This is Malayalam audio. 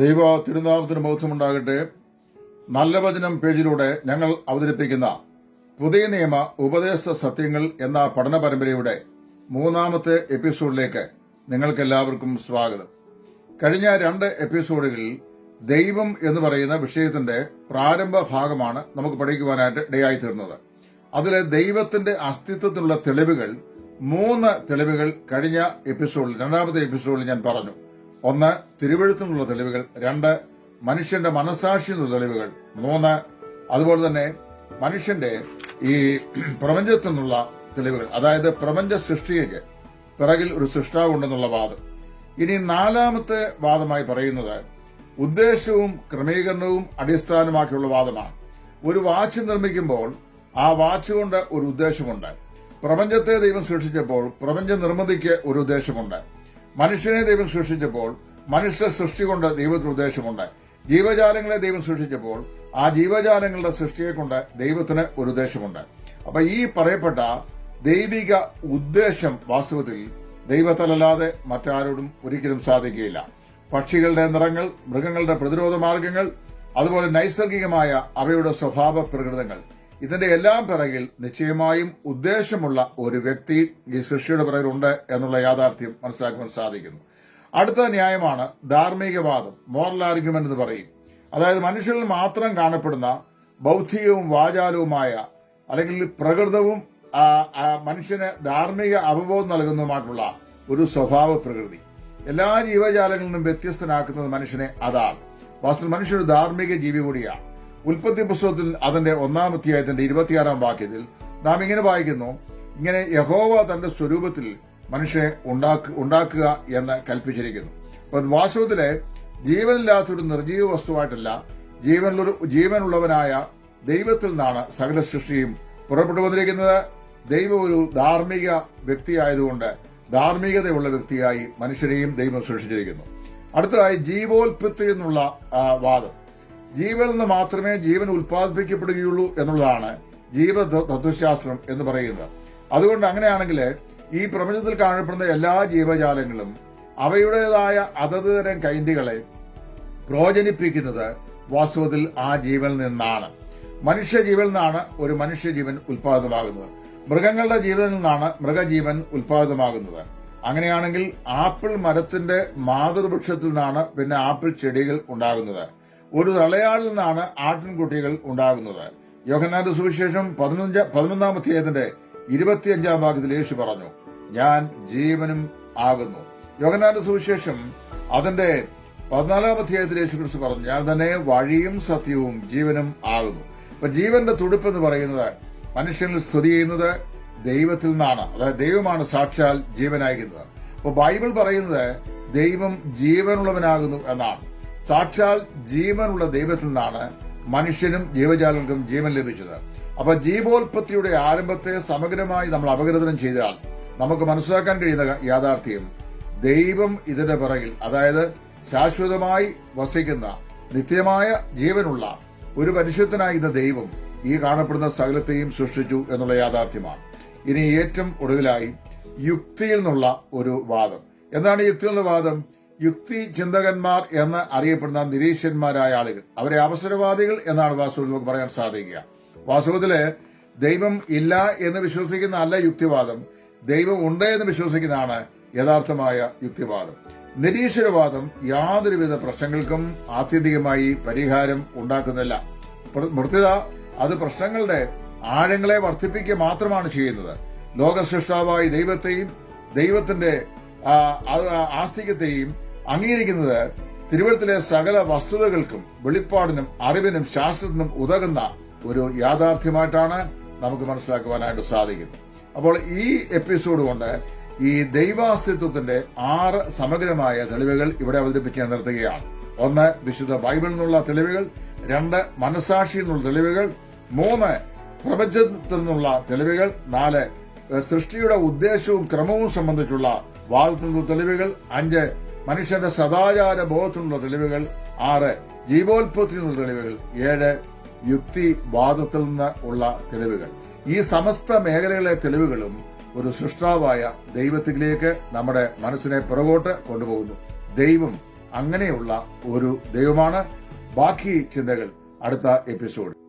ദൈവ തിരുനാമത്തിന് ബോധ്യമുണ്ടാകട്ടെ. നല്ല വചനം പേജിലൂടെ ഞങ്ങൾ അവതരിപ്പിക്കുന്ന പുതിയ നിയമ ഉപദേശ സത്യങ്ങൾ എന്ന പഠന പരമ്പരയുടെ മൂന്നാമത്തെ എപ്പിസോഡിലേക്ക് നിങ്ങൾക്കെല്ലാവർക്കും സ്വാഗതം. കഴിഞ്ഞ രണ്ട് എപ്പിസോഡുകളിൽ ദൈവം എന്ന് പറയുന്ന വിഷയത്തിന്റെ പ്രാരംഭ ഭാഗമാണ് നമുക്ക് പഠിക്കുവാനായിട്ട് ഇടയായി തീർന്നത്. അതിൽ ദൈവത്തിന്റെ അസ്തിത്വത്തിനുള്ള തെളിവുകൾ മൂന്ന് തെളിവുകൾ കഴിഞ്ഞ എപ്പിസോഡിൽ രണ്ടാമത്തെ എപ്പിസോഡിൽ ഞാൻ പറഞ്ഞു. ഒന്ന് തിരുവഴുത്തിനുള്ള തെളിവുകൾ. രണ്ട് മനുഷ്യന്റെ മനസാക്ഷിയുള്ള തെളിവുകൾ. മൂന്ന് അതുപോലെ തന്നെ മനുഷ്യന്റെ ഈ പ്രപഞ്ചത്തിൽ നിന്നുള്ള തെളിവുകൾ. അതായത് പ്രപഞ്ച സൃഷ്ടിക്ക് പിറകിൽ ഒരു സൃഷ്ടാവുണ്ടെന്നുള്ള വാദം. ഇനി നാലാമത്തെ വാദമായി പറയുന്നത് ഉദ്ദേശവും ക്രമീകരണവും അടിസ്ഥാനമാക്കിയുള്ള വാദമാണ്. ഒരു വാച്ച് നിർമ്മിക്കുമ്പോൾ ആ വാച്ച് കൊണ്ട് ഒരു ഉദ്ദേശമുണ്ട്. പ്രപഞ്ചത്തെ ദൈവം സൃഷ്ടിച്ചപ്പോൾ പ്രപഞ്ച നിർമ്മിതിക്ക് ഒരു ഉദ്ദേശമുണ്ട്. മനുഷ്യനെ ദൈവം സൃഷ്ടിച്ചപ്പോൾ മനുഷ്യ സൃഷ്ടി കൊണ്ട് ദൈവത്തിന് ഉദ്ദേശമുണ്ട് ജീവജാലങ്ങളെ ദൈവം സൃഷ്ടിച്ചപ്പോൾ ആ ജീവജാലങ്ങളുടെ സൃഷ്ടിയെ കൊണ്ട് ദൈവത്തിന് ഒരു ഉദ്ദേശമുണ്ട്. അപ്പൊ ഈ പറയപ്പെട്ട ദൈവിക ഉദ്ദേശം വാസ്തവത്തിൽ ദൈവത്തലല്ലാതെ മറ്റാരോടും ഒരിക്കലും സാധിക്കുകയില്ല. പക്ഷികളുടെ നിറങ്ങൾ മൃഗങ്ങളുടെ പ്രതിരോധ മാർഗങ്ങൾ അതുപോലെ നൈസർഗികമായ അവയുടെ സ്വഭാവ പ്രകൃതങ്ങൾ. ഇതിന്റെ എല്ലാം പിറകിൽ നിശ്ചയമായും ഉദ്ദേശമുള്ള ഒരു വ്യക്തി ഈ സൃഷ്ടിയുടെ പിറകിലുണ്ട് എന്നുള്ള യാഥാർത്ഥ്യം മനസ്സിലാക്കുവാൻ സാധിക്കുന്നു. അടുത്ത ന്യായമാണ് ധാർമ്മികവാദം മോറൽ ആർഗ്യുമെന്റ് എന്ന് പറയും. അതായത് മനുഷ്യരിൽ മാത്രം കാണപ്പെടുന്ന ബൗദ്ധികവും വാചാലവുമായ അല്ലെങ്കിൽ പ്രകൃതവും മനുഷ്യന് ധാർമ്മിക അവബോധം നൽകുന്നതുമായിട്ടുള്ള ഒരു സ്വഭാവ പ്രകൃതി. എല്ലാ ജീവജാലങ്ങളിൽ നിന്നും വ്യത്യസ്തനാക്കുന്നത് മനുഷ്യനെ അതാണ്. വാസ്തു മനുഷ്യൻ ഒരു ധാർമ്മിക ജീവി കൂടിയാണ്. ഉൽപ്പത്തി പുസ്തകത്തിൽ അതിന്റെ ഒന്നാം അധ്യായത്തിന്റെ ഇരുപത്തിയാറാം വാക്യത്തിൽ നാം ഇങ്ങനെ വായിക്കുന്നു. ഇങ്ങനെ യഹോവ തന്റെ സ്വരൂപത്തിൽ മനുഷ്യനെ ഉണ്ടാക്ക- ഉണ്ടാക്കുക എന്ന് കൽപ്പിച്ചിരിക്കുന്നു. അപ്പൊ വാസ്തവത്തിലെ ജീവനില്ലാത്തൊരു നിർജീവ വസ്തുവായിട്ടല്ല ജീവനുള്ള ജീവനുള്ളവനായ ദൈവത്തിൽ നിന്നാണ് സകല സൃഷ്ടിയും പുറപ്പെട്ടു വന്നിരിക്കുന്നത്. ദൈവം ഒരു ധാർമ്മിക വ്യക്തിയായതുകൊണ്ട് ധാർമ്മികതയുള്ള വ്യക്തിയായി മനുഷ്യരെയും ദൈവം സൃഷ്ടിച്ചിരിക്കുന്നു. അടുത്തതായി ജീവോൽപത്തി എന്നുള്ള വാദം. ജീവനിൽ നിന്ന് മാത്രമേ ജീവൻ ഉൽപ്പാദിപ്പിക്കപ്പെടുകയുള്ളൂ എന്നുള്ളതാണ് ജീവ തത്വശാസ്ത്രം എന്ന് പറയുന്നത്. അതുകൊണ്ട് അങ്ങനെയാണെങ്കിൽ ഈ പ്രപഞ്ചത്തിൽ കാണപ്പെടുന്ന എല്ലാ ജീവജാലങ്ങളും അവയുടേതായ അതത് തരം കൈന്റികളെ പ്രോജനിപ്പിക്കുന്നത് വാസ്തവത്തിൽ ആ ജീവനിൽ നിന്നാണ്. മനുഷ്യ ജീവനിൽ നിന്നാണ് ഒരു മനുഷ്യജീവൻ ഉൽപാദിതമാകുന്നത് മൃഗങ്ങളുടെ ജീവനിൽ നിന്നാണ് മൃഗജീവൻ ഉൽപാദിതമാകുന്നത് അങ്ങനെയാണെങ്കിൽ ആപ്പിൾ മരത്തിന്റെ മാതൃവൃക്ഷത്തിൽ നിന്നാണ് പിന്നെ ആപ്പിൾ ചെടികൾ ഉണ്ടാകുന്നത്. ഒരു തളയാളിൽ നിന്നാണ് ആട്ടിൻകുട്ടികൾ ഉണ്ടാകുന്നത്. യോഹന്നാന്റെ സുവിശേഷം പതിനഞ്ച് പതിനൊന്നാം അധ്യായത്തിന്റെ ഇരുപത്തിയഞ്ചാം ഭാഗത്തിൽ യേശു പറഞ്ഞു ഞാൻ ജീവനും ആകുന്നു. യോഹന്നാന്റെ സുവിശേഷം അതിന്റെ പതിനാലാം അധ്യായത്തിൽ യേശു ക്രിസ്തു പറഞ്ഞു ഞാൻ തന്നെ വഴിയും സത്യവും ജീവനും ആകുന്നു. അപ്പൊ ജീവന്റെ തുടുപ്പ് എന്ന് പറയുന്നത് മനുഷ്യനിൽ സ്ഥിതി ചെയ്യുന്നത് ദൈവത്തിൽ നിന്നാണ് അതായത് ദൈവമാണ് സാക്ഷാൽ ജീവനായിരിക്കുന്നത്. അപ്പൊ ബൈബിൾ പറയുന്നത് ദൈവം ജീവനുള്ളവനാകുന്നു എന്നാണ്. സാക്ഷാൽ ജീവനുള്ള ദൈവത്തിൽ നിന്നാണ് മനുഷ്യനും ജീവജാലങ്ങൾക്കും ജീവൻ ലഭിച്ചത്. അപ്പൊ ജീവോൽപത്തിയുടെ ആരംഭത്തെ സമഗ്രമായി നമ്മൾ അപകീർത്തനം ചെയ്താൽ നമുക്ക് മനസ്സിലാക്കാൻ കഴിയുന്ന യാഥാർത്ഥ്യം ദൈവം ഇതിന്റെ പിറകിൽ അതായത് ശാശ്വതമായി വസിക്കുന്ന നിത്യമായ ജീവനുള്ള ഒരു പരിശുദ്ധനായിരുന്ന ദൈവം ഈ കാണപ്പെടുന്ന സകലത്തെയും സൃഷ്ടിച്ചു എന്നുള്ള യാഥാർത്ഥ്യമാണ്. ഇനി ഏറ്റവും ഒടുവിലായി യുക്തിയിൽ നിന്നുള്ള ഒരു വാദം. എന്താണ് യുക്തിയിൽ നിന്നുള്ള വാദം? യുക്തി ചിന്തകന്മാർ എന്ന് അറിയപ്പെടുന്ന നിരീശ്വരന്മാരായ ആളുകൾ. അവരെ അവസരവാദികൾ എന്നാണ് വാസ്തുവിൽ നമുക്ക് പറയാൻ സാധിക്കുക. വാസ്തവത്തിൽ ദൈവം ഇല്ല എന്ന് വിശ്വസിക്കുന്ന അല്ല യുക്തിവാദം. ദൈവം ഉണ്ട് എന്ന് വിശ്വസിക്കുന്നതാണ് യഥാർത്ഥമായ യുക്തിവാദം. നിരീശ്വരവാദം യാതൊരുവിധ പ്രശ്നങ്ങൾക്കും ആത്യന്തികമായി പരിഹാരം ഉണ്ടാക്കുന്നില്ല. മൃത്യത അത് പ്രശ്നങ്ങളുടെ ആഴങ്ങളെ വർദ്ധിപ്പിക്കുക മാത്രമാണ് ചെയ്യുന്നത്. ലോകസൃഷ്ടാവായി ദൈവത്തെയും ദൈവത്തിന്റെ ആസ്തികത്തെയും അംഗീകരിക്കുന്നത് തിരുവഴുത്തിലെ സകല വസ്തുതകൾക്കും വെളിപ്പാടിനും അറിവിനും ശാസ്ത്രത്തിനും ഉതകുന്ന ഒരു യാഥാർത്ഥ്യമായിട്ടാണ് നമുക്ക് മനസ്സിലാക്കുവാനായിട്ട് സാധിക്കുന്നത്. അപ്പോൾ ഈ എപ്പിസോഡ് കൊണ്ട് ഈ ദൈവാസ്തിത്വത്തിന്റെ ആറ് സമഗ്രമായ തെളിവുകൾ ഇവിടെ അവതരിപ്പിക്കാൻ നിർത്തുകയാണ്. ഒന്ന് വിശുദ്ധ ബൈബിളിൽ നിന്നുള്ള തെളിവുകൾ. രണ്ട് മനസാക്ഷിയിൽ നിന്നുള്ള തെളിവുകൾ. മൂന്ന് പ്രപഞ്ചത്തിൽ നിന്നുള്ള തെളിവുകൾ. നാല് സൃഷ്ടിയുടെ ഉദ്ദേശവും ക്രമവും സംബന്ധിച്ചുള്ള വാദത്തിൽ തെളിവുകൾ. അഞ്ച് മനുഷ്യന്റെ സദാചാര ബോധത്തിനുള്ള തെളിവുകൾ ആറ് നിന്നുള്ള തെളിവുകൾ ഏഴ് യുക്തിവാദത്തിൽ നിന്ന് ഉള്ള തെളിവുകൾ. ഈ സമസ്ത മേഖലകളിലെ തെളിവുകളും ഒരു സൃഷ്ടാവായ ദൈവത്തിലേക്ക് നമ്മുടെ മനസ്സിനെ പുറകോട്ട് കൊണ്ടുപോകുന്നു. ദൈവം അങ്ങനെയുള്ള ഒരു ദൈവമാണ്. ബാക്കി ചിന്തകൾ അടുത്ത എപ്പിസോഡ്.